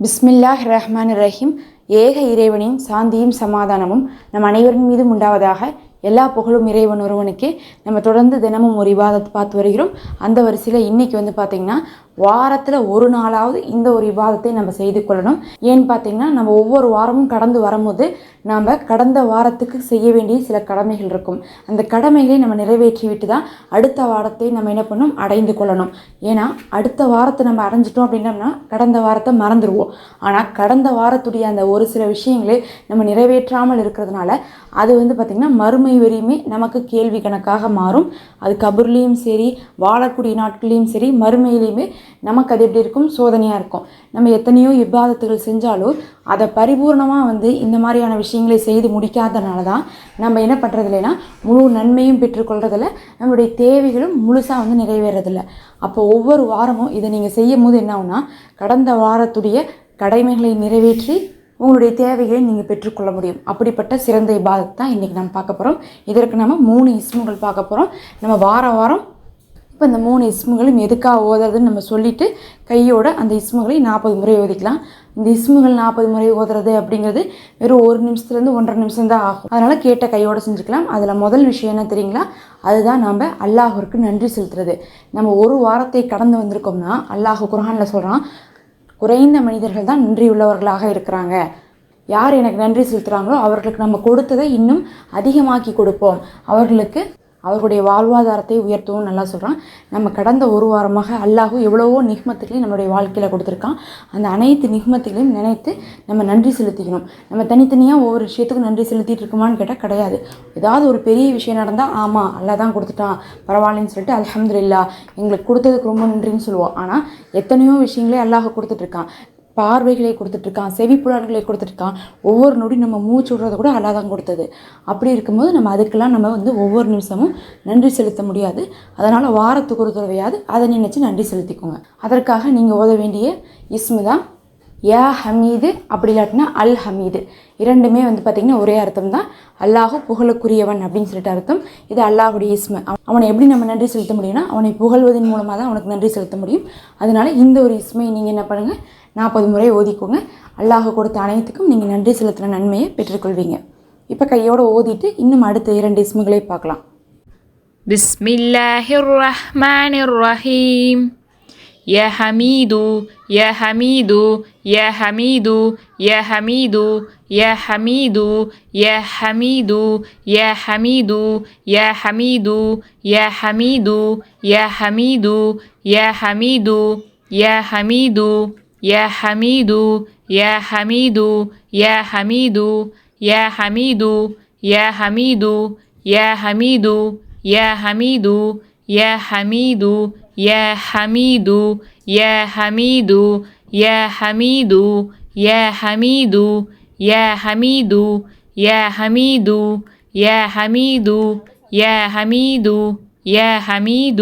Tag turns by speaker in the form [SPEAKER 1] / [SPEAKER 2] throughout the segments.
[SPEAKER 1] பிஸ்மில்லாஹ் ரஹ்மான் ரஹீம் ஏக இறைவனின் சாந்தியும் சமாதானமும் நம் அனைவரின் மீதும் உண்டாவதாக எல்லா புகழும் இறைவன் ஒருவனுக்கே. நம்ம தொடர்ந்து தினமும் ஒரு விவாதத்தை பார்த்து வருகிறோம். அந்த வரிசையில் இன்னைக்கு வந்து பார்த்திங்கன்னா வாரத்தில் ஒரு நாளாவது இந்த ஒரு விவாதத்தை நம்ம செய்து கொள்ளணும். ஏன்னு பார்த்தீங்கன்னா நம்ம ஒவ்வொரு வாரமும் கடந்து வரும்போது நாம் கடந்த வாரத்துக்கு செய்ய வேண்டிய சில கடமைகள் இருக்கும். அந்த கடமைகளை நம்ம நிறைவேற்றி விட்டு தான் அடுத்த வாரத்தை நம்ம என்ன பண்ணணும் அடைந்து கொள்ளணும். ஏன்னா அடுத்த வாரத்தை நம்ம அடைஞ்சிட்டோம் அப்படின்னம்னா கடந்த வாரத்தை மறந்துடுவோம் ஆனால் கடந்த வாரத்துடைய அந்த ஒரு சில விஷயங்களை நம்ம நிறைவேற்றாமல் இருக்கிறதுனால அது வந்து பார்த்திங்கன்னா மறுமை வரையுமே நமக்கு கேள்வி கணக்காக மாறும். அது கபர்லேயும் சரி வாழக்கூடிய நாட்கள்லேயும் சரி மறுமையிலையுமே நமக்கு அது எப்படி இருக்கும்? சோதனையாக இருக்கும். நம்ம எத்தனையோ இப்பாதத்துகள் செஞ்சாலும் அதை பரிபூர்ணமாக வந்து இந்த மாதிரியான விஷயங்களை செய்து முடிக்காதனால தான் நம்ம என்ன பண்ணுறது இல்லைன்னா முழு நன்மையும் பெற்றுக்கொள்றதில்ல நம்மளுடைய தேவைகளும் முழுசாக வந்து நிறைவேறதில்ல. அப்போ ஒவ்வொரு வாரமும் இதை நீங்கள் செய்யும் போது என்ன ஆகுனா கடந்த வாரத்துடைய கடமைகளை நிறைவேற்றி உங்களுடைய தேவைகளை நீங்கள் பெற்றுக்கொள்ள முடியும். அப்படிப்பட்ட சிறந்த இபாதத் தான் இன்றைக்கி நம்ம பார்க்க போகிறோம் இதற்கு நம்ம மூணு இஸ்முகள் பார்க்க போகிறோம் நம்ம வார வாரம் இப்போ இந்த மூணு இஸ்முகளும் எதுக்காக ஓதுறதுன்னு நம்ம சொல்லிவிட்டு கையோட அந்த இஸ்முகளை நாற்பது முறை ஓதிக்கலாம். இந்த இஸ்முகள் நாற்பது முறை ஓதுறது அப்படிங்கிறது வெறும் ஒரு நிமிஷத்துலேருந்து ஒன்றரை நிமிஷம் தான் ஆகும். அதனால் கேட்ட கையோட செஞ்சுக்கலாம். அதில் முதல் விஷயம் என்ன தெரியுங்களா? அதுதான் நம்ம அல்லாஹிற்கு நன்றி செலுத்துறது. நம்ம ஒரு வாரத்தை கடந்து வந்திருக்கோம்னா அல்லாஹ் குரானில் சொல்கிறான் குறைந்த மனிதர்கள் தான் நன்றியுள்ளவர்களாக இருக்கிறாங்க. யார் எனக்கு நன்றி செலுத்துகிறாங்களோ அவர்களுக்கு நம்ம கொடுத்ததை இன்னும் அதிகமாக்கி கொடுப்போம். அவர்களுக்கு அவர்களுடைய வாழ்வாதாரத்தை உயர்த்தவும் நல்லா சொல்கிறான் நம்ம கடந்த ஒரு வாரமாக அல்லாஹும் எவ்வளவோ நிக்மத்துகளையும் நம்மளுடைய வாழ்க்கையில் கொடுத்துருக்கான். அந்த அனைத்து நிக்மத்துகளையும் நினைத்து நம்ம நன்றி செலுத்திக்கணும். நம்ம தனித்தனியாக ஒவ்வொரு விஷயத்துக்கும் நன்றி செலுத்திட்டு இருக்குமான்னு கேட்டால் கிடையாது. ஏதாவது ஒரு பெரிய விஷயம் நடந்தால் ஆமாம் அல்லா தான் கொடுத்துட்டான். பரவாயில்லன்னு சொல்லிட்டு அலமதுல்லா எங்களுக்கு கொடுத்ததுக்கு ரொம்ப நன்றின்னு சொல்லுவோம் ஆனால் எத்தனையோ விஷயங்களே அல்லாஹ் கொடுத்துட்ருக்கான் பார்வைகளை கொடுத்துட்ருக்கான் செவிப்புலன்களை கொடுத்துட்ருக்கான். ஒவ்வொரு நொடி நம்ம மூச்சு விடுறத கூட அல்லா தான் கொடுத்தது. அப்படி இருக்கும்போது நம்ம அதுக்கெல்லாம் நம்ம வந்து ஒவ்வொரு நிமிஷமும் நன்றி செலுத்த முடியாது. அதனால் வாரத்துக்கு ஒரு தடவையாவது அதை நினச்சி நன்றி செலுத்திக்கோங்க. அதற்காக நீங்கள் ஓத வேண்டிய இஸ்மு தான் யா ஹமீது அப்படி இல்லாட்டினா அல் ஹமீது. இரண்டுமே வந்து பார்த்திங்கன்னா ஒரே அர்த்தம் தான். அல்லாஹு புகழுக்குரியவன் அப்படின்னு சொல்லிட்டு அர்த்தம். இது அல்லாஹுடைய இஸ்மு. அவனை எப்படி நம்ம நன்றி செலுத்த முடியும்னா அவனை புகழ்வதன் மூலமாக தான் அவனுக்கு நன்றி செலுத்த முடியும். அதனால் இந்த ஒரு இஸ்மையை நீங்கள் என்ன பண்ணுங்கள் நாற்பது முறை ஓதிக்கோங்க அல்லாஹ் கொடுத்த அனைத்துக்கும் நீங்கள் நன்றி செலுத்தின நன்மையை பெற்றுக்கொள்வீங்க இப்போ கையோடு ஓதிட்டு இன்னும் அடுத்த இரண்டு இஸ்முகளை பார்க்கலாம்
[SPEAKER 2] பிஸ்மில்லாஹிர் ரஹ்மானிர் ரஹீம் يا ஹமீது يا حميد يا حميد يا حميد يا حميد يا حميد يا حميد يا حميد يا حميد يا حميد يا حميد يا حميد يا حميد يا حميد يا حميد يا حميد يا حميد يا حميد يا حميد يا حميد يا حميد يا حميد يا حميد يا حميد يا حميد يا حميد يا حميد يا حميد يا حميد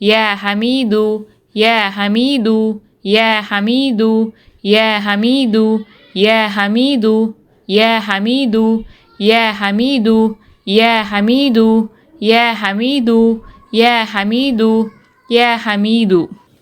[SPEAKER 2] يا حميد يا حميد يا حميد يا حميد يا حميد يا حميد يا حميد يا حميد يا حميد يا حميد يا حميد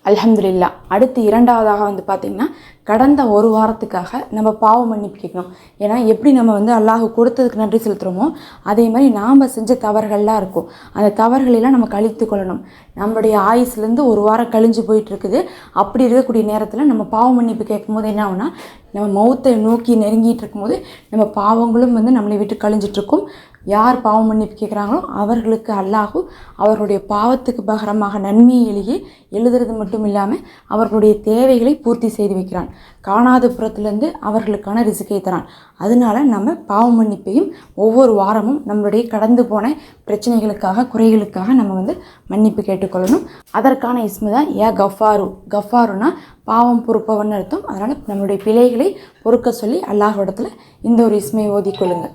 [SPEAKER 1] அலமதுல்லா அடுத்து இரண்டாவதாக வந்து பார்த்திங்கன்னா கடந்த ஒரு வாரத்துக்காக நம்ம பாவ மன்னிப்பு கேட்கணும். ஏன்னா எப்படி நம்ம வந்து அல்லாஹ் கொடுத்ததுக்கு நன்றி செலுத்துகிறோமோ அதே மாதிரி நாம் செஞ்ச தவறுகள்லாம் இருக்கும். அந்த தவறுகளெல்லாம் நம்ம கழித்து கொள்ளணும். நம்மளுடைய ஆயுஸ்லேருந்து ஒரு வாரம் கழிஞ்சு போயிட்டுருக்குது. அப்படி இருக்கக்கூடிய நேரத்தில் நம்ம பாவ மன்னிப்பு கேட்கும்போது என்ன ஆகுனா நம்ம மௌத்தை நோக்கி நெருங்கிட்டு இருக்கும்போது நம்ம பாவங்களும் வந்து நம்மளை விட்டு கழிஞ்சிட்ருக்கும் யார் பாவம் மன்னிப்பு கேட்குறாங்களோ அவர்களுக்கு அல்லாஹு அவர்களுடைய பாவத்துக்கு பகரமாக நன்மையை எழுதி எழுதுறது மட்டும் இல்லாமல் அவர்களுடைய தேவைகளை பூர்த்தி செய்து வைக்கிறான். காணாத புறத்துலேருந்து அவர்களுக்கான ரிசுக்கை தரான். அதனால நம்ம பாவ மன்னிப்பையும் ஒவ்வொரு வாரமும் நம்மளுடைய கடந்து போன பிரச்சனைகளுக்காக குறைகளுக்காக நம்ம வந்து மன்னிப்பு கேட்டுக்கொள்ளணும். அதற்கான இஸ்மு தான் ஏ கஃபாரு. கஃபாருனா பாவம் பொறுப்பவன் அர்த்தம். அதனால் நம்மளுடைய பிழைகளை பொறுக்க சொல்லி அல்லாஹ் இடத்துல இந்த ஒரு இஸ்மையை ஓதிக்கொள்ளுங்கள்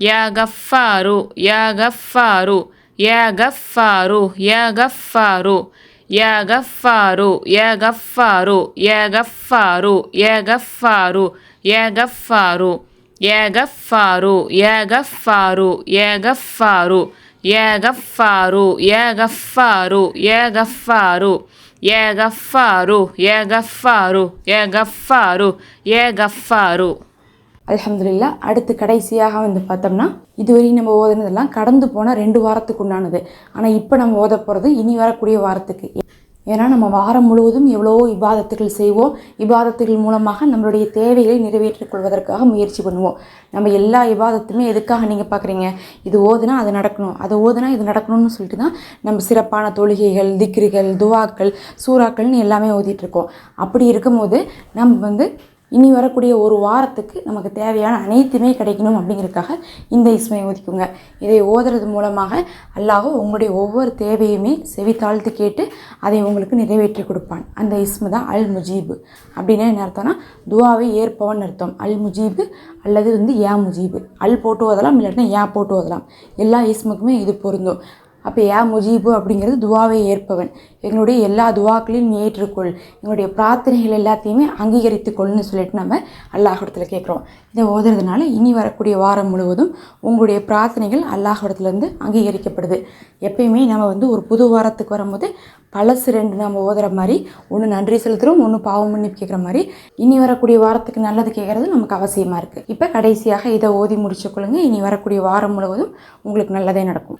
[SPEAKER 2] يا غفار يا غفار يا غفار يا غفار يا غفار يا غفار يا غفار يا غفار يا غفار يا غفار يا غفار يا غفار يا غفار يا غفار يا غفار يا غفار يا غفار يا غفار يا غفار
[SPEAKER 1] அலமதுல்லா அடுத்து கடைசியாக வந்து பார்த்தோம்னா இதுவரையும் நம்ம ஓதுனதெல்லாம் கடந்து போன ரெண்டு வாரத்துக்கு உண்டானது. ஆனால் இப்போ நம்ம ஓத போகிறது இனி வரக்கூடிய வாரத்துக்கு. ஏன்னா நம்ம வாரம் முழுவதும் எவ்வளோ இபாதத்துகள் செய்வோம். இபாதத்துகள் மூலமாக நம்மளுடைய தேவைகளை நிறைவேற்றிக் கொள்வதற்காக முயற்சி பண்ணுவோம். நம்ம எல்லா இபாதத்துமே எதுக்காக நீங்கள் பார்க்குறீங்க இது ஓதுனா அது நடக்கணும். அது ஓதுனா இது நடக்கணும்னு சொல்லிட்டு தான் நம்ம சிறப்பான தொழுகைகள் திக்ரிகள் துவாக்கள் சூறாக்கள்னு எல்லாமே ஓதிட்டு இருக்கோம். அப்படி இருக்கும்போது நம்ம வந்து இனி வரக்கூடிய ஒரு வாரத்துக்கு நமக்கு தேவையான அனைத்துமே கிடைக்கணும் அப்படிங்கிறதுக்காக இந்த இஸ்மையை ஓதிக்குங்க இதை ஓதுறது மூலமாக அல்லாஹோ உங்களுடைய ஒவ்வொரு தேவையுமே செவி தாழ்த்து கேட்டு அதை உங்களுக்கு நிறைவேற்றி கொடுப்பான். அந்த இஸ்மு தான் அல் முஜீபு அப்படின்னா என்ன அர்த்தம்னா துவாவை ஏற்பவன் அர்த்தம். அல் முஜீபு அல்லது வந்து ஏ முஜீபு. அல் போட்டு ஓதலாம் இல்லாட்டினா ஏ போட்டு ஓதலாம். எல்லா இஸ்முக்குமே இது பொருந்தும். அப்போ யா முஜீபு அப்படிங்கிறது துவாவை ஏற்பவன். எங்களுடைய எல்லா துவாக்களையும் நீ ஏற்றுக்கொள். எங்களுடைய பிரார்த்தனைகள் எல்லாத்தையுமே அங்கீகரித்துக்கொள்னு சொல்லிட்டு நம்ம அல்லாஹிடத்தில் கேட்குறோம். இதை ஓதுறதுனால இனி வரக்கூடிய வாரம் முழுவதும் உங்களுடைய பிரார்த்தனைகள் அல்லாஹிடத்துலேருந்து அங்கீகரிக்கப்படுது. எப்பயுமே நம்ம வந்து ஒரு புது வாரத்துக்கு வரும்போது பழசு ரெண்டு நம்ம ஓதுற மாதிரி ஒன்று நன்றி செலுத்துகிறோம் ஒன்று பாவம் பண்ணி கேட்குற மாதிரி இனி வரக்கூடிய வாரத்துக்கு நல்லது கேட்குறது நமக்கு அவசியமாக இருக்குது இப்போ கடைசியாக இதை ஓதி முடிச்சுக்கொள்ளுங்க இனி வரக்கூடிய வாரம் முழுவதும் உங்களுக்கு நல்லதே நடக்கும்.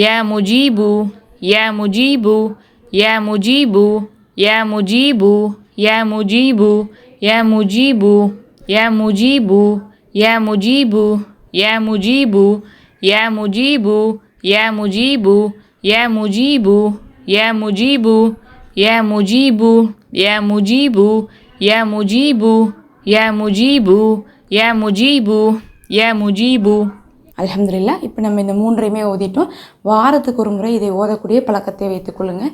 [SPEAKER 2] ইয়া মুজিবু ইয়া মুজিবু ইয়া মুজিবু ইয়া মুজিবু ইয়া মুজিবু ইয়া মুজিবু ইয়া মুজিবু ইয়া মুজিবু ইয়া মুজিবু ইয়া মুজিবু ইয়া মুজিবু ইয়া মুজিবু ইয়া মুজিবু ইয়া মুজিবু ইয়া মুজিবু ইয়া মুজিবু ইয়া মুজিবু ইয়া মুজিবু ইয়া মুজিবু
[SPEAKER 1] அலமதுல்லா இப்போ நம்ம இந்த மூன்றையுமே ஓதிட்டோம். வாரத்துக்கு ஒரு முறை இதை ஓதக்கூடிய பழக்கத்தை வைத்துக்கொள்ளுங்க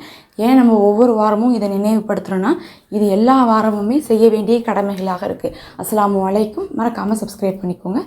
[SPEAKER 1] ஏன் நம்ம ஒவ்வொரு வாரமும் இதை நினைவுபடுத்துகிறோன்னா இது எல்லா வாரமுமே செய்ய வேண்டிய கடமைகளாக இருக்குது அஸ்லாம் வலைக்கும் மறக்காமல் சப்ஸ்கிரைப் பண்ணிக்கோங்க.